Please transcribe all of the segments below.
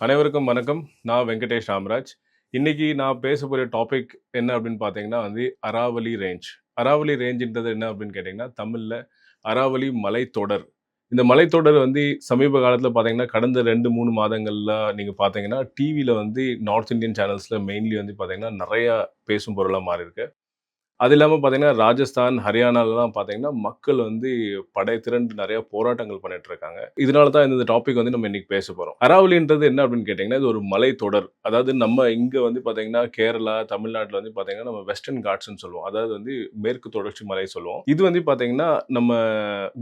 அனைவருக்கும் வணக்கம். நான் வெங்கடேஷ் ராமராஜ். இன்னைக்கு நான் பேச போகிற டாபிக் என்ன அப்படின்னு பார்த்தீங்கன்னா வந்து அராவலி ரேஞ்ச் அராவலி ரேஞ்சுன்றது என்ன அப்படின்னு கேட்டிங்கன்னா தமிழில் அராவலி மலைத்தொடர். இந்த மலைத்தொடர் வந்து சமீப காலத்தில் பார்த்தீங்கன்னா கடந்த ரெண்டு மூணு மாதங்களில் நீங்கள் பார்த்தீங்கன்னா டிவியில் வந்து நார்த் இந்தியன் சேனல்ஸில் மெயின்லி வந்து பார்த்தீங்கன்னா நிறையா பேசும் பொருளாக மாறி இருக்கு அது இல்லாமல் பார்த்தீங்கன்னா ராஜஸ்தான் ஹரியானாலலாம் பார்த்தீங்கன்னா மக்கள் வந்து படை திரண்டு நிறைய போராட்டங்கள் பண்ணிட்டு இருக்காங்க. இதனால தான் இந்த டாபிக் வந்து நம்ம இன்னைக்கு பேச போகிறோம் அராவலின்றது என்ன அப்படின்னு கேட்டிங்கன்னா இது ஒரு மலை தொடர். அதாவது நம்ம இங்கே வந்து பார்த்தீங்கன்னா கேரளா தமிழ்நாட்டில் வந்து பார்த்தீங்கன்னா நம்ம வெஸ்டர்ன் காட்ஸ்னு சொல்லுவோம். அதாவது வந்து மேற்கு தொடர்ச்சி மலை சொல்லுவோம். இது வந்து பார்த்தீங்கன்னா நம்ம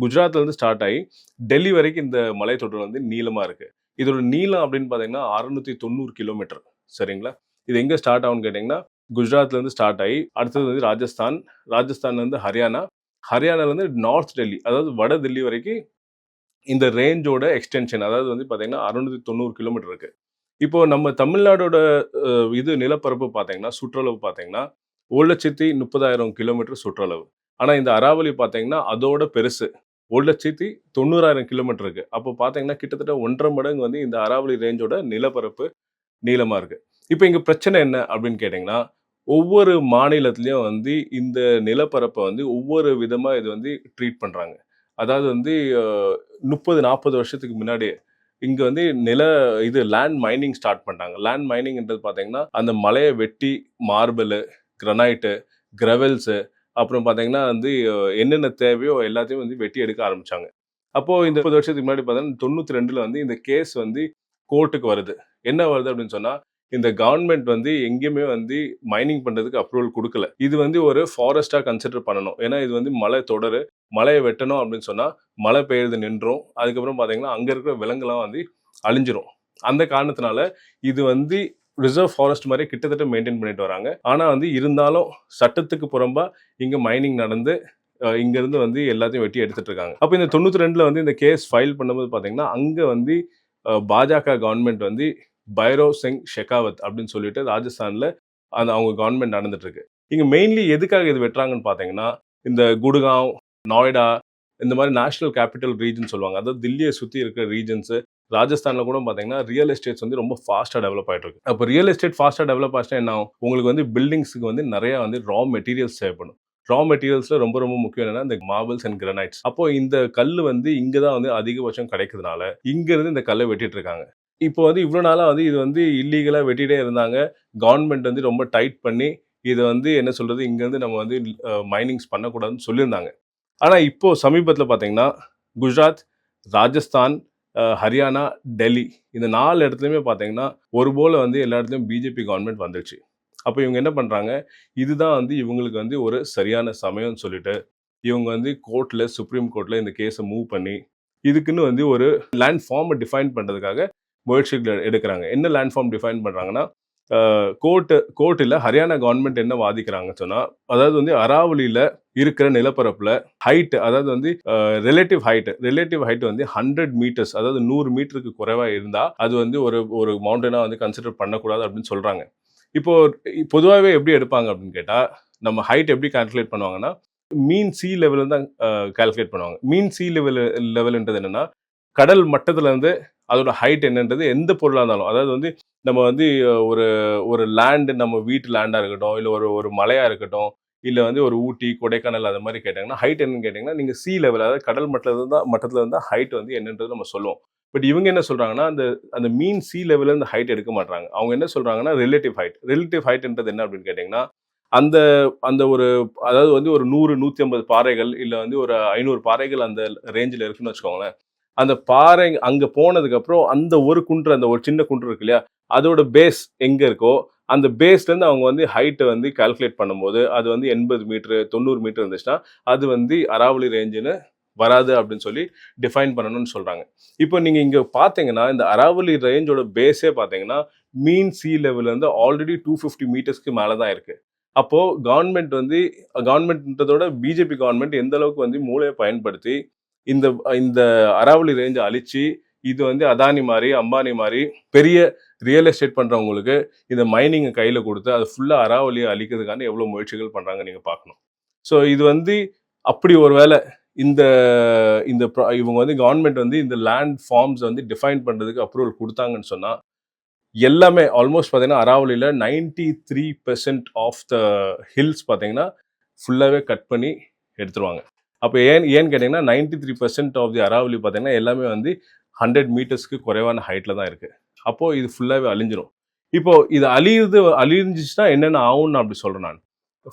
குஜராத்லேருந்து ஸ்டார்ட் ஆகி டெல்லி வரைக்கும் இந்த மலை தொடர் வந்து நீளமாக இருக்குது இதோட நீளம் அப்படின்னு பார்த்தீங்கன்னா அறுநூத்தி தொண்ணூறு கிலோமீட்டர் சரிங்களா? இது எங்கே ஸ்டார்ட் ஆகும்னு கேட்டிங்கன்னா குஜராத்லேருந்து ஸ்டார்ட் ஆகி அடுத்தது வந்து ராஜஸ்தான். ராஜஸ்தான்லேருந்து ஹரியானா. ஹரியானாலேருந்து நார்த் டெல்லி அதாவது வட டெல்லி வரைக்கும் இந்த ரேஞ்சோட எக்ஸ்டென்ஷன் அதாவது வந்து பார்த்தீங்கன்னா அறுநூத்தி தொண்ணூறு கிலோமீட்டர் இருக்குது இப்போ நம்ம தமிழ்நாடோட இது நிலப்பரப்பு பார்த்தீங்கன்னா சுற்றளவு பார்த்தீங்கன்னா ஒரு லட்சத்தி முப்பதாயிரம் கிலோமீட்டர் சுற்றளவு. ஆனால் இந்த அராவலி பார்த்தீங்கன்னா அதோட பெருசு. ஒரு லட்சத்தி தொண்ணூறாயிரம் கிலோமீட்டர் இருக்குது அப்போ பார்த்தீங்கன்னா கிட்டத்தட்ட ஒன்றரை மடங்கு வந்து இந்த அராவலி ரேஞ்சோட நிலப்பரப்பு நீளமாக இருக்குது இப்போ இங்கே பிரச்சனை என்ன அப்படின்னு கேட்டிங்கன்னா ஒவ்வொரு மாநிலத்திலயும் வந்து இந்த நிலப்பரப்பை வந்து ஒவ்வொரு விதமாக இது வந்து ட்ரீட் பண்ணுறாங்க அதாவது வந்து முப்பது நாற்பது வருஷத்துக்கு முன்னாடி இங்கே வந்து நில இது லேண்ட் மைனிங் ஸ்டார்ட் பண்ணிட்டாங்க லேண்ட் மைனிங்ன்றது பார்த்தீங்கன்னா அந்த மலையை வெட்டி மார்பிள் கிரனைட்டு கிரவல்ஸு அப்புறம் பார்த்தீங்கன்னா வந்து என்னென்ன தேவையோ எல்லாத்தையும் வந்து வெட்டி எடுக்க ஆரம்பிச்சாங்க. அப்போது இந்த முப்பது வருஷத்துக்கு முன்னாடி பார்த்தீங்கன்னா தொண்ணூற்றி ரெண்டில் வந்து இந்த கேஸ் வந்து கோர்ட்டுக்கு வருது. என்ன வருது அப்படின்னு சொன்னால் இந்த கவர்மெண்ட் வந்து எங்கேயுமே வந்து மைனிங் பண்ணுறதுக்கு அப்ரூவல் கொடுக்கல. இது வந்து ஒரு ஃபாரஸ்ட்டாக கன்சிடர் பண்ணணும். ஏன்னா இது வந்து மலை தொடரு மலையை வெட்டணும் அப்படின்னு சொன்னால் மழை பெய்யுறது நின்றும். அதுக்கப்புறம் பார்த்தீங்கன்னா அங்கே இருக்கிற விலங்குலாம் வந்து அழிஞ்சிரும். அந்த காரணத்தினால இது வந்து ரிசர்வ் ஃபாரஸ்ட் மாதிரி கிட்டத்தட்ட மெயின்டைன் பண்ணிட்டு வராங்க. ஆனால் வந்து இருந்தாலும் சட்டத்துக்கு புறம்பாக இங்கே மைனிங் நடந்து இங்கேருந்து வந்து எல்லாத்தையும் வெட்டி எடுத்துட்டு இருக்காங்க. அப்போ இந்த தொண்ணூற்றி ரெண்டில் வந்து இந்த கேஸ் ஃபைல் பண்ணும்போது பார்த்தீங்கன்னா அங்கே வந்து பாஜக கவர்மெண்ட் வந்து பைரோ சிங் ஷெகாவத் அப்படின்னு சொல்லிட்டு ராஜஸ்தானில் அந்த அவங்க கவர்மெண்ட் நடந்துட்டுருக்கு. இங்கே மெயின்லி எதுக்காக இது வெட்டுறாங்கன்னு பார்த்தீங்கன்னா இந்த குடுகாவ் நோய்டா இந்த மாதிரி நேஷனல் கேபிட்டல் ரீஜன் சொல்லுவாங்க. அதாவது தில்லியை சுற்றி இருக்கிற ரீஜன்ஸு ராஜஸ்தானில் கூட பார்த்தீங்கன்னா ரியல் எஸ்டேட்ஸ் வந்து ரொம்ப ஃபாஸ்ட்டாக டெவலப் ஆகிட்டு இருக்கு அப்போ ரியல் எஸ்டேட் ஃபாஸ்ட்டாக டெவலப் ஆச்சுன்னா என்ன ஆகும்? உங்களுக்கு வந்து பில்டிங்ஸ்க்கு வந்து நிறையா வந்து ரா மெட்டீரியல்ஸ் தேவைப்படும். ரா மெட்டீரியல்ஸில் ரொம்ப ரொம்ப முக்கியம் என்னன்னா இந்த மார்பிள்ஸ் அண்ட் கிரனைட்ஸ் அப்போ இந்த கல் வந்து இங்கே தான் வந்து அதிகபட்சம் கிடைக்கிறதுனால இங்கேருந்து இந்த கல்லை வெட்டிட்டு இருக்காங்க. இப்போ வந்து இவ்வளோ நாளாக வந்து இது வந்து இல்லீகலாக வெட்டிகிட்டே இருந்தாங்க. கவர்மெண்ட் வந்து ரொம்ப டைட் பண்ணி இதை வந்து என்ன சொல்கிறது இங்கேருந்து நம்ம வந்து மைனிங்ஸ் பண்ணக்கூடாதுன்னு சொல்லியிருந்தாங்க. ஆனால் இப்போது சமீபத்தில் பார்த்தீங்கன்னா குஜராத் ராஜஸ்தான் ஹரியானா டெல்லி இந்த நாலு இடத்துலையுமே பார்த்தீங்கன்னா ஒரு போல் வந்து எல்லா இடத்துலையும் பிஜேபி கவர்மெண்ட் வந்துருச்சு. அப்போ இவங்க என்ன பண்ணுறாங்க இதுதான் வந்து இவங்களுக்கு வந்து ஒரு சரியான சமயம்னு சொல்லிட்டு இவங்க வந்து கோர்ட்டில் சுப்ரீம் கோர்ட்டில் இந்த கேஸை மூவ் பண்ணி இதுக்குன்னு வந்து ஒரு லேண்ட் ஃபார்மை டிஃபைன் பண்ணுறதுக்காக முயற்சிகள் எடுக்கிறாங்க. என்ன லேண்ட் ஃபார்ம் டிஃபைன் பண்ணுறாங்கன்னா கோர்ட்டு கோர்ட்டில் ஹரியானா கவர்மெண்ட் என்ன வாதிக்கிறாங்கன்னு சொன்னால் அதாவது வந்து அராவலியில் இருக்கிற நிலப்பரப்பில் ஹைட்டு அதாவது வந்து ரிலேட்டிவ் ஹைட் ரிலேட்டிவ் ஹைட் வந்து ஹண்ட்ரட் மீட்டர்ஸ் அதாவது நூறு மீட்டருக்கு குறைவாக இருந்தால் அது வந்து ஒரு ஒரு மவுண்டனாக வந்து கன்சிடர் பண்ணக்கூடாது அப்படின்னு சொல்கிறாங்க இப்போ பொதுவாகவே எப்படி எடுப்பாங்க அப்படின்னு கேட்டால் நம்ம ஹைட் எப்படி கால்குலேட் பண்ணுவாங்கன்னா மீன் சி லெவலில் தான் கால்குலேட் பண்ணுவாங்க. மீன் சி லெவல் லெவல்ன்றது என்னென்னா கடல் மட்டத்துலேருந்து அதோட ஹைட் என்னன்றது எந்த பொருளாக இருந்தாலும். அதாவது வந்து நம்ம வந்து ஒரு ஒரு லேண்டு நம்ம வீட்டு லேண்டாக இருக்கட்டும் இல்லை ஒரு ஒரு மலையாக இருக்கட்டும் இல்லை வந்து ஒரு ஊட்டி கொடைக்கானல் அது மாதிரி கேட்டாங்கன்னா ஹைட் என்னன்னு கேட்டிங்கன்னா நீங்கள் சி லெவல் அதாவது கடல் மட்டத்தில் தான் மட்டத்தில் இருந்தால் ஹைட் வந்து என்னன்றது நம்ம சொல்லுவோம். பட் இவங்க என்ன சொல்கிறாங்கன்னா அந்த அந்த மீன் சி லெவலில் இந்த ஹைட் எடுக்க மாட்டாங்க அவங்க என்ன சொல்கிறாங்கன்னா ரிலேட்டிவ் ஹைட் ரிலேட்டிவ் ஹைட்ன்றது என்ன அப்படின்னு கேட்டிங்கன்னா அந்த அந்த ஒரு அதாவது வந்து ஒரு நூறு நூற்றி ஐம்பது பாறைகள் இல்லை வந்து ஒரு ஐநூறு பாறைகள் அந்த ரேஞ்சில் இருக்குன்னு வச்சுக்கோங்களேன். அந்த பாறை அங்கே போனதுக்கப்புறம் அந்த ஒரு குன்று அந்த ஒரு சின்ன குன்று இருக்கு இல்லையா அதோட பேஸ் எங்கே இருக்கோ அந்த பேஸ்லேருந்து அவங்க வந்து ஹைட்டை வந்து கால்குலேட் பண்ணும்போது அது வந்து எண்பது மீட்ரு தொண்ணூறு மீட்டர் இருந்துச்சுன்னா அது வந்து அராவலி ரேஞ்சுன்னு வராது அப்படின்னு சொல்லி டிஃபைன் பண்ணணும்னு சொல்கிறாங்க இப்போ நீங்கள் இங்கே பார்த்தீங்கன்னா இந்த அராவலி ரேஞ்சோட பேஸே பார்த்தீங்கன்னா மீன் சி லெவல்லேருந்து ஆல்ரெடி டூ ஃபிஃப்டி மீட்டர்ஸ்க்கு மேலே தான் இருக்குது அப்போது கவர்மெண்ட் வந்து கவர்மெண்ட்ன்றதோட பிஜேபி கவர்மெண்ட் எந்த அளவுக்கு வந்து மூளையை பயன்படுத்தி இந்த இந்த அராவலி ரேஞ்சை அழிச்சு இது வந்து அதானி மாதிரி அம்பானி மாதிரி பெரிய ரியல் எஸ்டேட் பண்ணுறவங்களுக்கு இந்த மைனிங்கை கையில் கொடுத்து அது ஃபுல்லாக அராவலியை அழிக்கிறதுக்கான எவ்வளோ முயற்சிகள் பண்ணுறாங்க நீங்கள் பார்க்கணும். ஸோ இது வந்து அப்படி ஒரு வேலை இந்த இந்த இவங்க வந்து கவர்மெண்ட் வந்து இந்த லேண்ட் ஃபார்ம்ஸ் வந்து டிஃபைன் பண்ணுறதுக்கு அப்ரூவல் கொடுத்தாங்கன்னு சொன்னால் எல்லாமே ஆல்மோஸ்ட் பார்த்தீங்கன்னா அராவலியில் ninety three percent of the hills பார்த்தீங்கன்னா ஃபுல்லாகவே கட் பண்ணி எடுத்துருவாங்க. அப்போ ஏன் ஏன்னு கேட்டிங்கன்னா ninety three percent of the Aravalli பார்த்தீங்கன்னா எல்லாமே வந்து ஹண்ட்ரட் மீட்டர்ஸ்க்கு குறைவான ஹைட்டில் தான் இருக்குது அப்போது இது ஃபுல்லாகவே அழிஞ்சிரும். இப்போது இது அழியுது அழிஞ்சிச்சுன்னா என்னென்ன ஆகும்னு அப்படி சொல்கிறேன் நான்.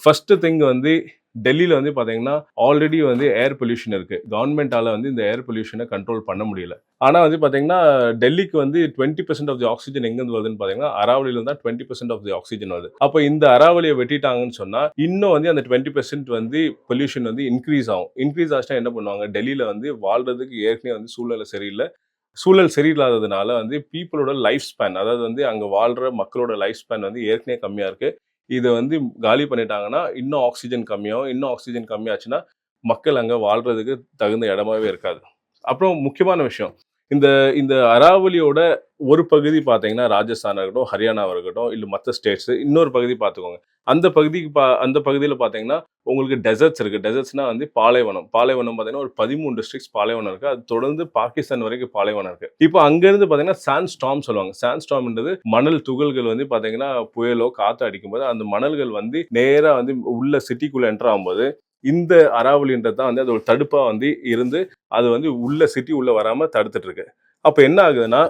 ஃபஸ்ட்டு திங் வந்து டெல்லியில் வந்து பார்த்தீங்கன்னா ஆல்ரெடி வந்து ஏர் பொல்யூஷன் இருக்குது கவர்மெண்ட்டால் வந்து இந்த ஏர் பொல்யூஷனை கண்ட்ரோல் பண்ண முடியல. ஆனால் வந்து பார்த்தீங்கன்னா டெல்லிக்கு வந்து twenty percent of the oxygen எங்கேருந்து வருதுன்னு பார்த்தீங்கன்னா அராவலியில் தான் twenty percent of the oxygen வருது. அப்போ இந்த அராவலியை வெட்டிட்டாங்கன்னு சொன்னால் இன்னும் வந்து அந்த டுவெண்ட்டி பர்சன்ட் வந்து பொல்யூஷன் வந்து இன்க்ரீஸ் ஆகும். இன்க்ரீஸ் ஆச்சுன்னா என்ன பண்ணுவாங்க? டெல்லியில் வந்து வாழ்றதுக்கு ஏற்கனவே வந்து சூழ்நிலை சரியில்லை. சூழல் சரியில்லாததுனால வந்து பீப்புளோட லைஃப் ஸ்பேன் அதாவது வந்து அங்கே வாழ்கிற மக்களோட லைஃப் ஸ்பேன் வந்து ஏற்கனவே கம்மியாக இருக்குது இதை வந்து காலி பண்ணிட்டாங்கன்னா இன்னும் ஆக்சிஜன் கம்மியாகும். இன்னும் ஆக்சிஜன் கம்மியாச்சுன்னா மக்கள் அங்கே வாழ்கிறதுக்கு தகுந்த இடமாவே இருக்காது. அப்புறம் முக்கியமான விஷயம். இந்த இந்த அராவலியோட ஒரு பகுதி பார்த்தீங்கன்னா ராஜஸ்தானாக இருக்கட்டும் ஹரியானாவாக இருக்கட்டும் இல்லை மற்ற ஸ்டேட்ஸ் இன்னொரு பகுதி பார்த்துக்கோங்க அந்த பகுதிக்கு பா அந்த பகுதியில் பார்த்தீங்கன்னா உங்களுக்கு டெசர்ட்ஸ் இருக்குது டெசர்ட்ஸ்னால் வந்து பாலைவனம். பாலைவனம் பார்த்தீங்கன்னா ஒரு பதிமூணு டிஸ்ட்ரிக்ஸ் பாலைவனம் இருக்குது அது தொடர்ந்து பாகிஸ்தான் வரைக்கும் பாலைவனம் இருக்குது இப்போ அங்கேருந்து பார்த்தீங்கன்னா சாண்ட் ஸ்டாம் சொல்லுவாங்க. சாண்ட் ஸ்டாம்ன்றது மணல் துகள்கள் வந்து பார்த்தீங்கன்னா புயலோ காற்று அடிக்கும்போது அந்த மணல்கள் வந்து நேராக வந்து உள்ள சிட்டிக்குள்ளே என்டர் ஆகும்போது இந்த அராவலின்றது தான் வந்து அது ஒரு தடுப்பாக வந்து இருந்து அது வந்து உள்ள சிட்டி உள்ள வராமல் தடுத்துட்டு இருக்கு அப்போ என்ன ஆகுதுன்னா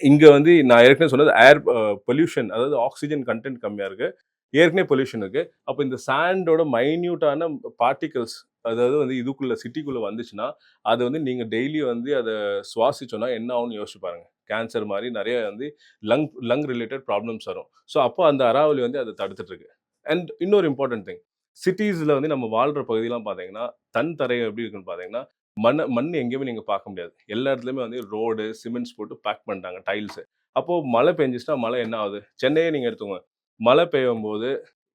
இங்கே வந்து நான் ஏற்கனவே சொன்னது ஏர் பொல்யூஷன் அதாவது ஆக்சிஜன் கண்டென்ட் கம்மியாக இருக்கு. ஏற்கனவே பொல்யூஷன் இருக்கு. அப்போ இந்த சாண்டோட மைன்யூட்டான பார்ட்டிகல்ஸ் அதாவது வந்து இதுக்குள்ள சிட்டிக்குள்ளே வந்துச்சுன்னா அது வந்து நீங்கள் டெய்லி வந்து அதை சுவாசிச்சோன்னா என்ன ஆகும்னு யோசிச்சு பாருங்க. கேன்சர் மாதிரி நிறைய வந்து லங் லங் ரிலேட்டட் ப்ராப்ளம்ஸ் வரும். ஸோ அப்போ அந்த அராவலி வந்து அதை தடுத்துட்ருக்கு அண்ட் இன்னொரு இம்பார்ட்டன்ட் திங் சிட்டிஸில் வந்து நம்ம வாழ்கிற பகுதியெலாம் பார்த்தீங்கன்னா தன் தரை எப்படி இருக்குன்னு பார்த்தீங்கன்னா மண் மண் எங்கேயுமே நீங்கள் பார்க்க முடியாது. எல்லா இடத்துலையுமே வந்து ரோடு சிமெண்ட்ஸ் போட்டு பேக் பண்ணிட்டாங்க டைல்ஸு. அப்போது மழை பெஞ்சிச்சுன்னா மழை என்ன ஆகுது? சென்னையே நீங்கள் எடுத்துக்கோங்க. மழை பெய்யும் போது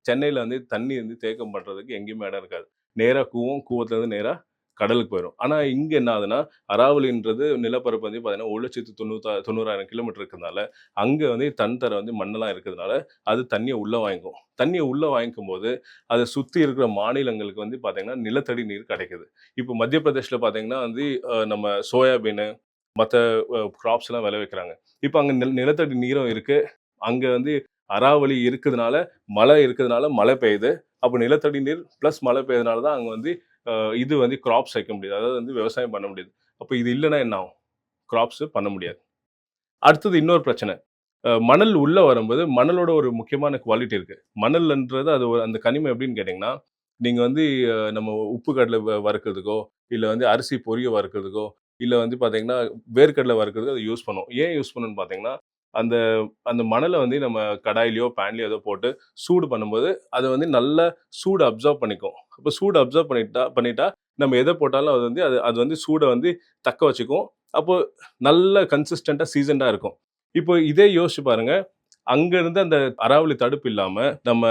சென்னையில் வந்து தண்ணி வந்து தேக்கம் பண்ணுறதுக்கு எங்கேயுமே இடம் இருக்காது. நேராக கூவம் கூவத்துலேருந்து நேராக கடலுக்கு போயிடும் ஆனால் இங்கே என்ன ஆகுதுன்னா அராவலின்றது நிலப்பரப்பு வந்து பார்த்தீங்கன்னா ஒரு லட்சத்து தொண்ணூத்தா தொண்ணூறாயிரம் கிலோமீட்டர் இருக்கிறதுனால அங்கே வந்து தன் தர வந்து மண்ணெல்லாம் இருக்கிறதுனால அது தண்ணியை உள்ளே வாங்கிக்கும். தண்ணியை உள்ளே வாங்கிக்கும் போது அதை சுற்றி இருக்கிற மாநிலங்களுக்கு வந்து பார்த்தீங்கன்னா நிலத்தடி நீர் கிடைக்குது. இப்போ மத்திய பிரதேஷில் பார்த்தீங்கன்னா வந்து நம்ம சோயாபீனு மற்ற கிராப்ஸ் எல்லாம் விளைவிக்கிறாங்க இப்போ அங்கே நில நிலத்தடி நீரும் இருக்குது அங்கே வந்து அராவளி இருக்கிறதுனால மழை இருக்கிறதுனால மழை பெய்யுது. அப்போ நிலத்தடி நீர் ப்ளஸ் மழை பெய்யறதுனால தான் அங்கே வந்து இது வந்து கிராப்ஸ் வைக்க முடியாது. அதாவது வந்து விவசாயம் பண்ண முடியாது. அப்போ இது இல்லைன்னா என்ன ஆகும்? கிராப்ஸ் பண்ண முடியாது. அடுத்தது இன்னொரு பிரச்சனை. மணல் உள்ளே வரும்போது மணலோட ஒரு முக்கியமான குவாலிட்டி இருக்குது மணல்ன்றது அது ஒரு அந்த கனிமம் எப்படின்னு கேட்டிங்கன்னா நீங்கள் வந்து நம்ம உப்பு கடலை வறுக்கிறதுக்கோ இல்லை வந்து அரிசி பொரிய வறுக்கிறதுக்கோ இல்லை வந்து பார்த்தீங்கன்னா வேர்க்கடலை வறுக்கிறதுக்கு அதை யூஸ் பண்ணும் ஏன் யூஸ் பண்ணணும்னு பார்த்தீங்கன்னா அந்த அந்த மணலை வந்து நம்ம கடாயிலையோ பேன்லையோ ஏதோ போட்டு சூடு பண்ணும்போது அதை வந்து நல்ல சூடு அப்சர்வ் பண்ணிக்கும். அப்போ சூடு அப்சர்வ் பண்ணிட்டா பண்ணிட்டா நம்ம எதை போட்டாலும் அது வந்து அது அது வந்து சூடை வந்து தக்க வச்சுக்கும். அப்போது நல்ல கன்சிஸ்டண்ட்டாக சீசண்டாக இருக்கும். இப்போ இதே யோசிச்சு பாருங்க. அங்கேருந்து அந்த அராவளி தடுப்பு இல்லாமல் நம்ம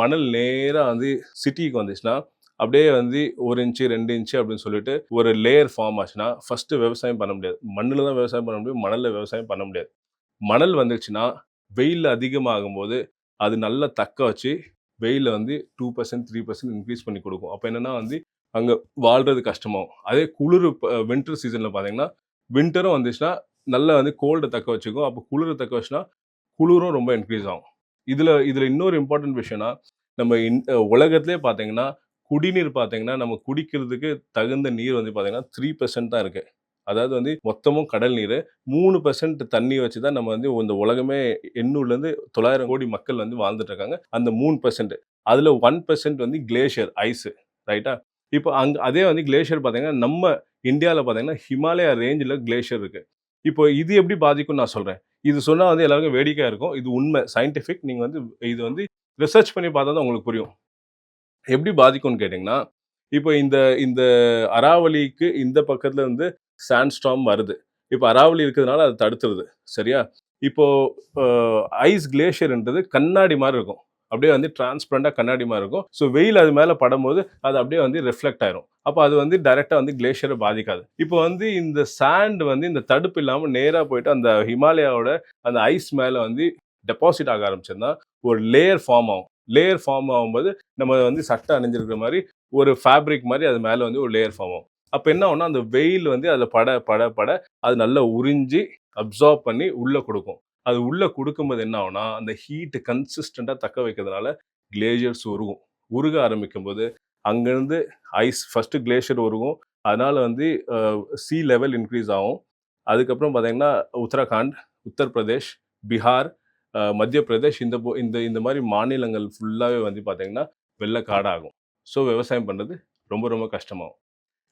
மணல் நேராக வந்து சிட்டிக்கு வந்துச்சுன்னா அப்படியே வந்து ஒரு இன்ச்சு ரெண்டு இன்ச்சு அப்படின்னு சொல்லிட்டு ஒரு லேயர் ஃபார்ம் ஆச்சுன்னா ஃபஸ்ட்டு விவசாயம் பண்ண முடியாது. மண்ணில் தான் விவசாயம் பண்ண முடியும் மணலில் விவசாயம் பண்ண முடியாது. மணல் வந்துச்சுன்னா வெயில் அதிகமாகும் போது அது நல்லா தக்க வச்சு வெயிலில் வந்து two percent three percent increase பண்ணி கொடுக்கும். அப்போ என்னென்னா வந்து அங்கே வாழ்கிறது கஷ்டமாகும். அதே குளிர் வின்டர் சீசனில் பார்த்தீங்கன்னா வின்டரும் வந்துச்சுன்னா நல்லா வந்து கோல்டை தக்க வச்சுக்கும். அப்போ குளிர் தக்க வச்சுன்னா குளிரும் ரொம்ப இன்க்ரீஸ் ஆகும். இதில் இதில் இன்னொரு இம்பார்ட்டன்ட் விஷயம்னா நம்ம இன் உலகத்திலே பார்த்தீங்கன்னா குடிநீர் பார்த்தீங்கன்னா நம்ம குடிக்கிறதுக்கு தகுந்த நீர் வந்து பார்த்தீங்கன்னா த்ரீ பர்சன்ட் தான் இருக்குது அதாவது வந்து மொத்தமும் கடல் நீர். மூணு பர்சன்ட் தண்ணி வச்சு தான் நம்ம வந்து இந்த உலகமே எண்ணூர்லேருந்து தொள்ளாயிரம் கோடி மக்கள் வந்து வாழ்ந்துட்டு இருக்காங்க அந்த மூணு பர்சன்ட் அதில் ஒன் பர்சன்ட் வந்து கிளேஷியர் ஐஸு ரைட்டா இப்போ அங்கே அதே வந்து கிளேஷியர் பார்த்தீங்கன்னா நம்ம இந்தியாவில் பார்த்தீங்கன்னா ஹிமாலயா ரேஞ்சில் கிளேஷியர் இருக்குது இப்போ இது எப்படி பாதிக்கும் நான் சொல்கிறேன் இது சொன்னால் வந்து எல்லாருக்கும் வேடிக்கையாக இருக்கும். இது உண்மை. சயின்டிஃபிக் நீங்கள் வந்து இது வந்து ரிசர்ச் பண்ணி பார்த்தா தான் உங்களுக்கு புரியும். எப்படி பாதிக்கும்னு கேட்டிங்கன்னா இப்போ இந்த இந்த அராவலிக்கு இந்த பக்கத்தில் இருந்து சாண்ட்ஸ்டாம் வருது. இப்போ அராவலி இருக்கிறதுனால அது தடுத்துருது. சரியா? இப்போது ஐஸ் கிளேஷியர்ன்றது கண்ணாடி மாதிரி இருக்கும். அப்படியே வந்து டிரான்ஸ்பரண்டாக கண்ணாடி மாதிரி இருக்கும். ஸோ வெயில் அது மேலே படும்போது அது அப்படியே வந்து ரிஃப்ளெக்ட் ஆயிரும். அப்போ அது வந்து டைரெக்டாக வந்து கிளேஷியரை பாதிக்காது. இப்போ வந்து இந்த சாண்ட் வந்து இந்த தடுப்பு இல்லாமல் நேராக போயிட்டு அந்த ஹிமாலயாவோட அந்த ஐஸ் மேலே வந்து டெபாசிட் ஆக ஆரம்பிச்சிருந்தா ஒரு லேயர் ஃபார்ம் ஆகும். லேயர் ஃபார்ம் ஆகும்போது நம்ம வந்து சட்டை அணிஞ்சிருக்கிற மாதிரி ஒரு ஃபேப்ரிக் மாதிரி அது மேலே வந்து ஒரு லேயர் ஃபார்ம் ஆகும். அப்போ என்ன ஆகும்னா அந்த வெயில் வந்து அதில் பட பட பட அது நல்லா உறிஞ்சி அப்சார்ப் பண்ணி உள்ளே கொடுக்கும். அது உள்ளே கொடுக்கும்போது என்ன ஆகும்னா அந்த ஹீட்டு கன்சிஸ்டண்ட்டாக தக்க வைக்கிறதுனால கிளேஷியர்ஸ் உருகும். உருக ஆரம்பிக்கும் போது அங்கேருந்து ஐஸ் ஃபஸ்ட்டு கிளேஷியர் உருகும். அதனால் வந்து சி லெவல் இன்க்ரீஸ் ஆகும். அதுக்கப்புறம் பார்த்தீங்கன்னா உத்தரகாண்ட் உத்தரப்பிரதேஷ் பீகார் மத்திய பிரதேஷ் இந்த போ- இந்த இந்த மாதிரி மாநிலங்கள் ஃபுல்லாகவே வந்து பார்த்திங்கன்னா வெள்ளக்காடாகும். ஸோ விவசாயம் பண்ணுறது ரொம்ப ரொம்ப கஷ்டமாகும்.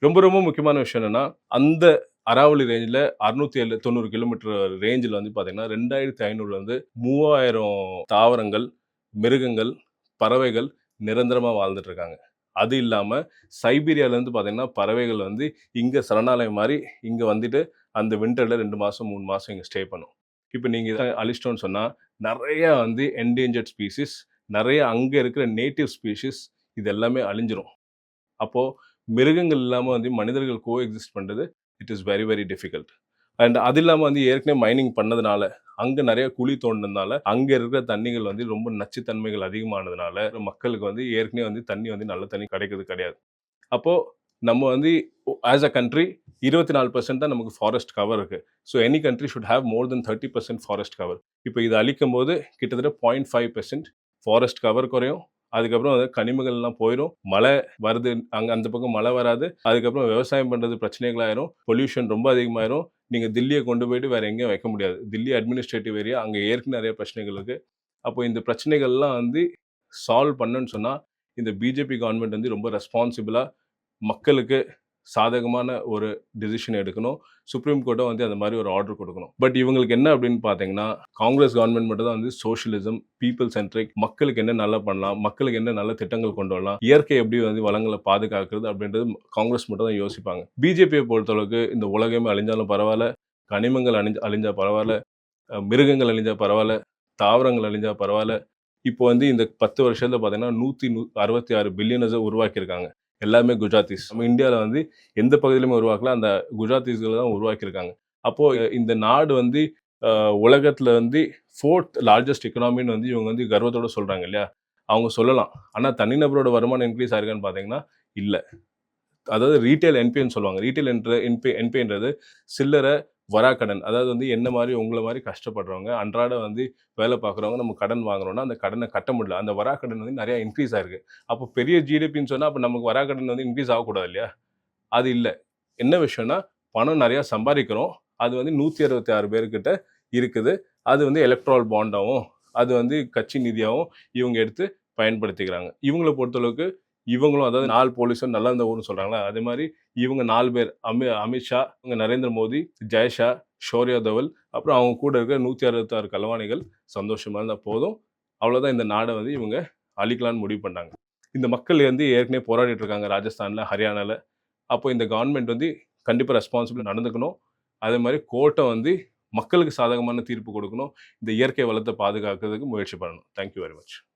ரொம்ப ரொம்ப முக்கியமான விஷயம் என்னென்னா அந்த அறாவளி ரேஞ்சில் அறுநூத்தி ஏழு தொண்ணூறு கிலோமீட்டர் ரேஞ்சில் வந்து பார்த்தீங்கன்னா ரெண்டாயிரத்தி ஐநூறுலேருந்து மூவாயிரம் தாவரங்கள் மிருகங்கள் பறவைகள் நிரந்தரமாக வாழ்ந்துட்டு இருக்காங்க. அது இல்லாமல் சைபீரியாவிலேருந்து பார்த்தீங்கன்னா பறவைகள் வந்து இங்கே சரணாலயம் மாதிரி இங்கே வந்துட்டு அந்த விண்டரில் ரெண்டு மாதம் மூணு மாதம் இங்கே ஸ்டே பண்ணும். இப்போ நீங்கள் அழிச்சிட்டோன்னு சொன்னால் நிறையா வந்து என்டேஞ்சர்ட் ஸ்பீசிஸ் நிறைய அங்கே இருக்கிற நேட்டிவ் ஸ்பீசிஸ் இது எல்லாமே அழிஞ்சிரும். அப்போது மிருகங்கள் இல்லாமல் வந்து மனிதர்கள் கோ எக்ஸிஸ்ட் பண்ணுறது it is very very difficult and அது இல்லாமல் வந்து ஏற்கனவே மைனிங் பண்ணதுனால அங்கே நிறைய குழி தோண்டினதுனால அங்கே இருக்கிற தண்ணிகள் வந்து ரொம்ப நச்சுத்தன்மைகள் அதிகமானதுனால மக்களுக்கு வந்து ஏற்கனவே வந்து தண்ணி வந்து நல்ல தண்ணி கிடைக்கிறது கிடையாது. அப்போது நம்ம வந்து ஆஸ் அ கண்ட்ரி இருபத்தி நாலு பர்சன்ட் தான் நமக்கு ஃபாரஸ்ட் கவர் இருக்குது so any country should have more than thirty percent forest cover இப்போ இது அழிக்கும் போது கிட்டத்தட்ட point five percent forest cover குறையும். அதுக்கப்புறம் அது கனிமங்கள்லாம் போயிடும் மழை வருது அங்கே அந்த பக்கம் மழை வராது. அதுக்கப்புறம் விவசாயம் பண்ணுறது பிரச்சனைகளாயிரும். பொல்யூஷன் ரொம்ப அதிகமாயிரும். நீங்கள் தில்லியை கொண்டு போயிட்டு வேற எங்கேயும் வைக்க முடியாது. தில்லி அட்மினிஸ்ட்ரேட்டிவ் ஏரியா அங்கே ஏற்கனவே நிறைய பிரச்சனைகள் இருக்கு. அப்போ இந்த பிரச்சனைகள்லாம் வந்து சால்வ் பண்ணுன்னு சொன்னால் இந்த பிஜேபி கவர்மெண்ட் வந்து ரொம்ப ரெஸ்பான்சிபிளாக மக்களுக்கு சாதகமான ஒரு டிசிஷன் எடுக்கணும். சுப்ரீம் கோர்ட்டும் வந்து அந்த மாதிரி ஒரு ஆர்டர் கொடுக்கணும். பட் இவங்களுக்கு என்ன அப்படின்னு பார்த்தீங்கன்னா காங்கிரஸ் கவர்மெண்ட் மட்டும் தான் வந்து சோஷியலிசம் பீப்புள் சென்ட்ரிக் மக்களுக்கு என்ன நல்லா பண்ணலாம் மக்களுக்கு என்ன நல்ல திட்டங்கள் கொண்டு வரலாம் இயற்கை எப்படி வந்து வளங்களை பாதுகாக்கிறது அப்படின்றது காங்கிரஸ் மட்டும் தான் யோசிப்பாங்க. பிஜேபியை பொறுத்தளவுக்கு இந்த உலகமே அழிஞ்சாலும் பரவாயில்ல கனிமங்கள் அழிஞ்ச அழிஞ்சா பரவாயில்ல மிருகங்கள் அழிஞ்சா பரவாயில்ல தாவரங்கள் அழிஞ்சா பரவாயில்ல. இப்போ வந்து இந்த பத்து வருஷத்துல பார்த்தீங்கன்னா நூற்றி நூ அறுபத்தி ஆறு பில்லியனஸை உருவாக்கியிருக்காங்க. எல்லாமே குஜராத்திஸ். நம்ம இந்தியாவில் வந்து எந்த பகுதியிலுமே உருவாக்கல. அந்த குஜராத்திஸ்களை தான் உருவாக்கியிருக்காங்க. அப்போது இந்த நாடு வந்து உலகத்துல வந்து ஃபோர்த் லார்ஜஸ்ட் எக்கனாமின்னு வந்து இவங்க வந்து கர்வத்தோட சொல்றாங்க இல்லையா? அவங்க சொல்லலாம். ஆனால் தனிநபரோட வருமானம் இன்க்ரீஸ் ஆயிருக்கான்னு பார்த்தீங்கன்னா இல்லை. அதாவது ரீட்டைல் என்பின்னு சொல்லுவாங்க. ரீட்டைல் என்ற என்பி என்பின்றது சில்லறை வராக்கடன். அதாவது வந்து என்ன மாதிரி உங்களை மாதிரி கஷ்டப்படுறவங்க அன்றாட வந்து வேலை பார்க்குறவங்க நம்ம கடன் வாங்குறோம்னா அந்த கடனை கட்ட முடியல. அந்த வராக்கடன் வந்து நிறையா இன்க்ரீஸ் ஆயிருக்கு. அப்போ பெரிய ஜிடிபின்னு சொன்னால் அப்போ நமக்கு வராக்கடன் வந்து இன்க்ரீஸ் ஆகக்கூடாது இல்லையா? அது இல்லை. என்ன விஷயம்னா பணம் நிறையா சம்பாதிக்கிறோம். அது வந்து நூற்றி அறுபத்தி ஆறு பேர்கிட்ட இருக்குது. அது வந்து எலக்ட்ரால் பாண்டாகவும் அது வந்து கட்சி நிதியாகவும் இவங்க எடுத்து பயன்படுத்திக்கிறாங்க. இவங்களை பொறுத்தளவுக்கு இவங்களும் அதாவது நாலு போலீஸும் நல்லா இருந்த ஊர்னு சொல்கிறாங்களா அதே மாதிரி இவங்க நாலு பேர் அமி அமித்ஷா இவங்க நரேந்திர மோடி ஜெயஷா ஷோரியா தவல் அப்புறம் அவங்க கூட இருக்கிற நூற்றி அறுபத்தாறு கலவாணிகள் சந்தோஷமாக இருந்தால் போதும். அவ்வளோதான் இந்த நாடை வந்து இவங்க அழிக்கலாம்னு முடிவு பண்ணாங்க இந்த மக்கள் வந்து ஏற்கனவே போராடிட்டு இருக்காங்க ராஜஸ்தானில் ஹரியானாவில் அப்போ இந்த கவர்மெண்ட் வந்து கண்டிப்பாக ரெஸ்பான்சிபிள் நடந்துக்கணும். அதே மாதிரி கோர்ட்டை வந்து மக்களுக்கு சாதகமான தீர்ப்பு கொடுக்கணும். இந்த இயற்கை வளத்தை பாதுகாக்கிறதுக்கு முயற்சி பண்ணணும். Thank you very much